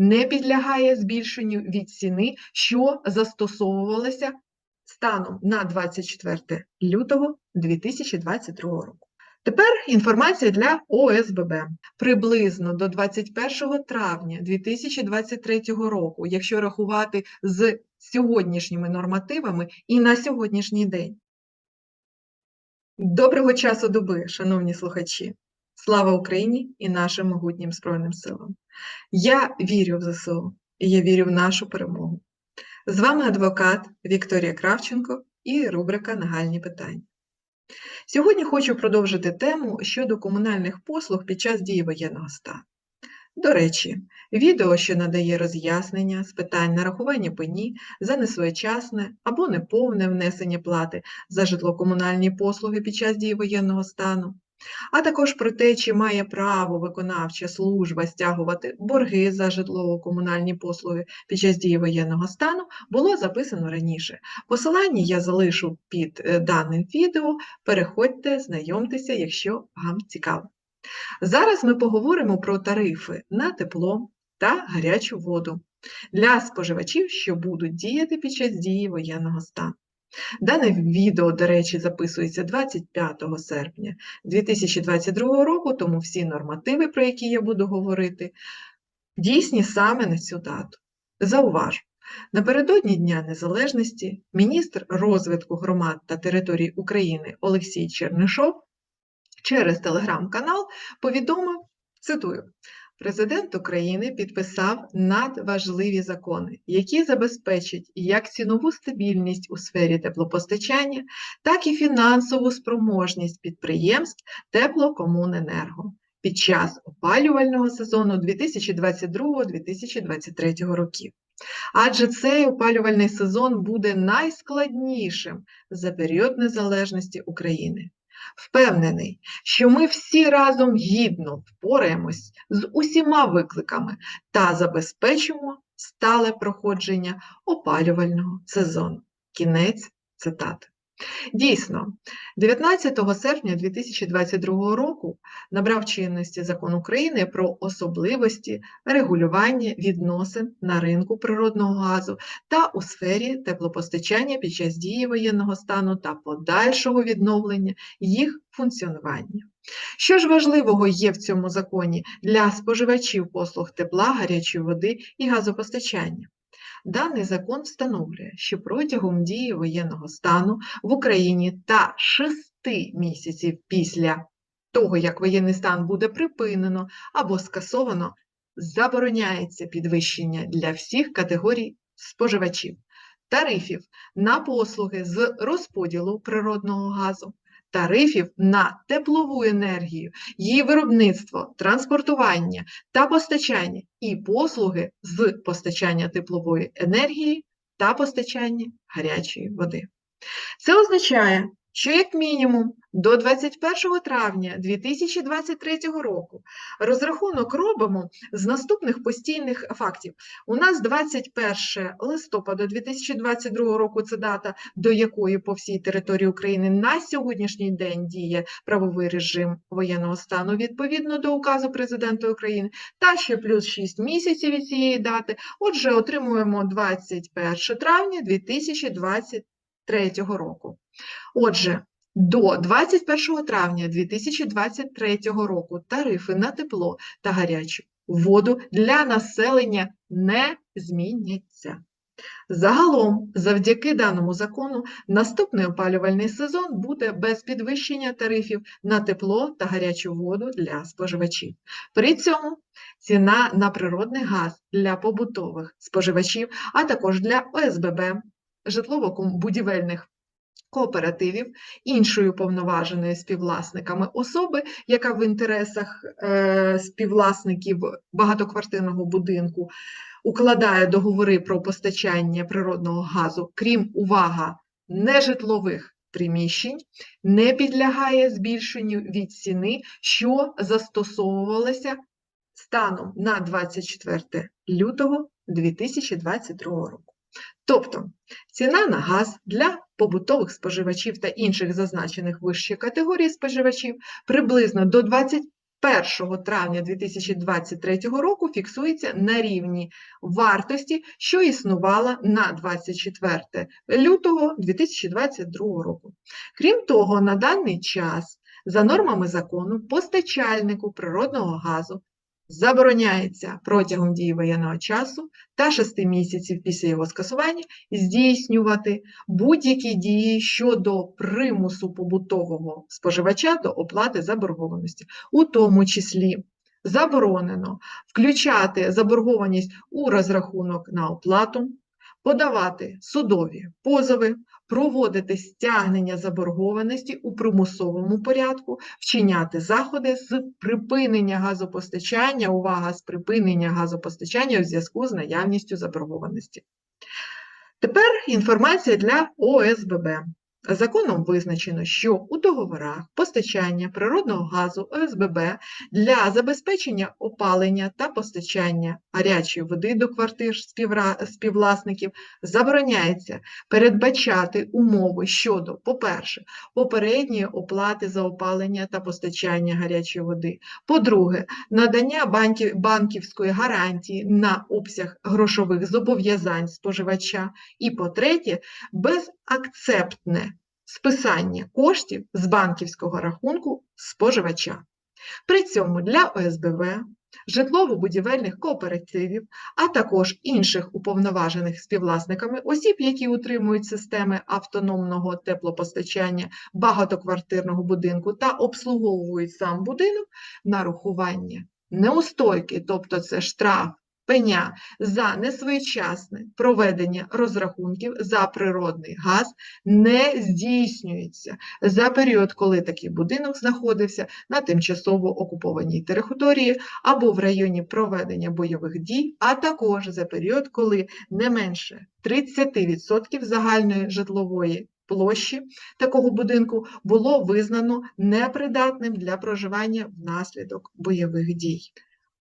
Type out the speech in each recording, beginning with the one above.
не підлягає збільшенню від ціни, що застосовувалася станом на 24 лютого 2022 року. Тепер інформація для ОСББ. Приблизно до 21 травня 2023 року, якщо рахувати з сьогоднішніми нормативами і на сьогоднішній день. Доброго часу доби, шановні слухачі! Слава Україні і нашим могутнім Збройним силам! Я вірю в ЗСУ і я вірю в нашу перемогу. З вами адвокат Вікторія Кравченко і рубрика Нагальні питання. Сьогодні хочу продовжити тему щодо комунальних послуг під час дії воєнного стану. До речі, відео, що надає роз'яснення з питань нарахування пені за несвоєчасне або неповне внесення плати за житлово-комунальні послуги під час дії воєнного стану, а також про те, чи має право виконавча служба стягувати борги за житлово-комунальні послуги під час дії воєнного стану, було записано раніше. Посилання я залишу під е, даним відео. Переходьте, знайомтеся, якщо вам цікаво. Зараз ми поговоримо про тарифи на тепло та гарячу воду для споживачів, що будуть діяти під час дії воєнного стану. Дане відео, до речі, записується 25 серпня 2022 року, тому всі нормативи, про які я буду говорити, дійсні саме на цю дату. Зауважу, напередодні Дня Незалежності міністр розвитку громад та територій України Олексій Чернишов через телеграм-канал повідомив, цитую, Президент України підписав надважливі закони, які забезпечать як цінову стабільність у сфері теплопостачання, так і фінансову спроможність підприємств Теплокомуненерго під час опалювального сезону 2022-2023 років. Адже цей опалювальний сезон буде найскладнішим за період незалежності України. Впевнений, що ми всі разом гідно впораємось з усіма викликами та забезпечимо стале проходження опалювального сезону. Кінець цитати. Дійсно, 19 серпня 2022 року набрав чинності закон України про особливості регулювання відносин на ринку природного газу та у сфері теплопостачання під час дії воєнного стану та подальшого відновлення їх функціонування. Що ж важливого є в цьому законі для споживачів послуг тепла, гарячої води і газопостачання? Даний закон встановлює, що протягом дії воєнного стану в Україні та шести місяців після того, як воєнний стан буде припинено або скасовано, забороняється підвищення для всіх категорій споживачів, тарифів на послуги з розподілу природного газу, тарифів на теплову енергію, її виробництво, транспортування та постачання і послуги з постачання теплової енергії та постачання гарячої води. Це означає, що як мінімум до 21 травня 2023 року розрахунок робимо з наступних постійних фактів. У нас 21 листопада 2022 року це дата, до якої по всій території України на сьогоднішній день діє правовий режим воєнного стану відповідно до указу президента України, та ще плюс 6 місяців від цієї дати. Отже, отримуємо 21 травня 2023 року. Отже, до 21 травня 2023 року тарифи на тепло та гарячу воду для населення не зміняться. Загалом, завдяки даному закону, наступний опалювальний сезон буде без підвищення тарифів на тепло та гарячу воду для споживачів. При цьому ціна на природний газ для побутових споживачів, а також для ОСББ, житлово-будівельних кооперативів, іншою повноваженою співвласниками особи, яка в інтересах е, співвласників багатоквартирного будинку укладає договори про постачання природного газу, крім увага, нежитлових приміщень, не підлягає збільшенню від ціни, що застосовувалася станом на 24 лютого 2022 року. Тобто ціна на газ для побутових споживачів та інших зазначених вище категорій споживачів приблизно до 21 травня 2023 року фіксується на рівні вартості, що існувала на 24 лютого 2022 року. Крім того, на даний час за нормами закону постачальнику природного газу забороняється протягом дії воєнного часу та 6 місяців після його скасування здійснювати будь-які дії щодо примусу побутового споживача до оплати заборгованості, у тому числі заборонено включати заборгованість у розрахунок на оплату, подавати судові позови, проводити стягнення заборгованості у примусовому порядку, вчиняти заходи з припинення газопостачання, увага, з припинення газопостачання у зв'язку з наявністю заборгованості. Тепер інформація для ОСББ. Законом визначено, що у договорах постачання природного газу ОСББ для забезпечення опалення та постачання гарячої води до квартир співвласників забороняється передбачати умови щодо, по-перше, попередньої оплати за опалення та постачання гарячої води, по-друге, надання банківської гарантії на обсяг грошових зобов'язань споживача, і по-третє, безакцептне списання коштів з банківського рахунку споживача. При цьому для ОСБВ, житлово-будівельних кооперативів, а також інших уповноважених співвласниками осіб, які утримують системи автономного теплопостачання багатоквартирного будинку та обслуговують сам будинок, нарахування неустойки, тобто це штраф, пеня за несвоєчасне проведення розрахунків за природний газ не здійснюється за період, коли такий будинок знаходився на тимчасово окупованій території або в районі проведення бойових дій, а також за період, коли не менше 30% загальної житлової площі такого будинку було визнано непридатним для проживання внаслідок бойових дій.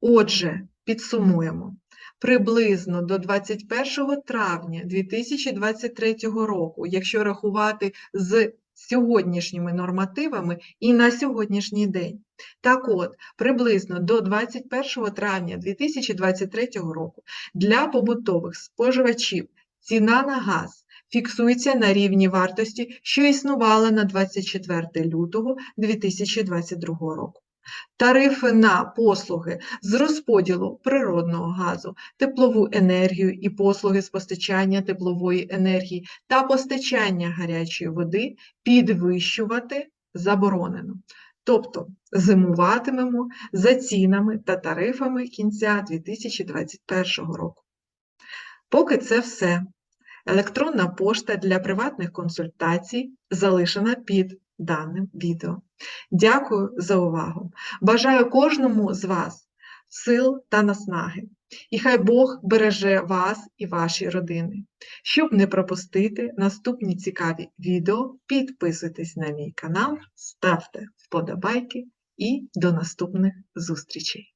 Отже, підсумуємо. Приблизно до 21 травня 2023 року, якщо рахувати з сьогоднішніми нормативами і на сьогоднішній день. Так от, приблизно до 21 травня 2023 року для побутових споживачів ціна на газ фіксується на рівні вартості, що існувала на 24 лютого 2022 року. Тарифи на послуги з розподілу природного газу, теплову енергію і послуги з постачання теплової енергії та постачання гарячої води підвищувати заборонено. Тобто зимуватимемо за цінами та тарифами кінця 2021 року. Поки це все. Електронна пошта для приватних консультацій залишена під даним відео. Дякую за увагу. Бажаю кожному з вас сил та наснаги. І хай Бог береже вас і ваші родини. Щоб не пропустити наступні цікаві відео, підписуйтесь на мій канал, ставте вподобайки і до наступних зустрічей!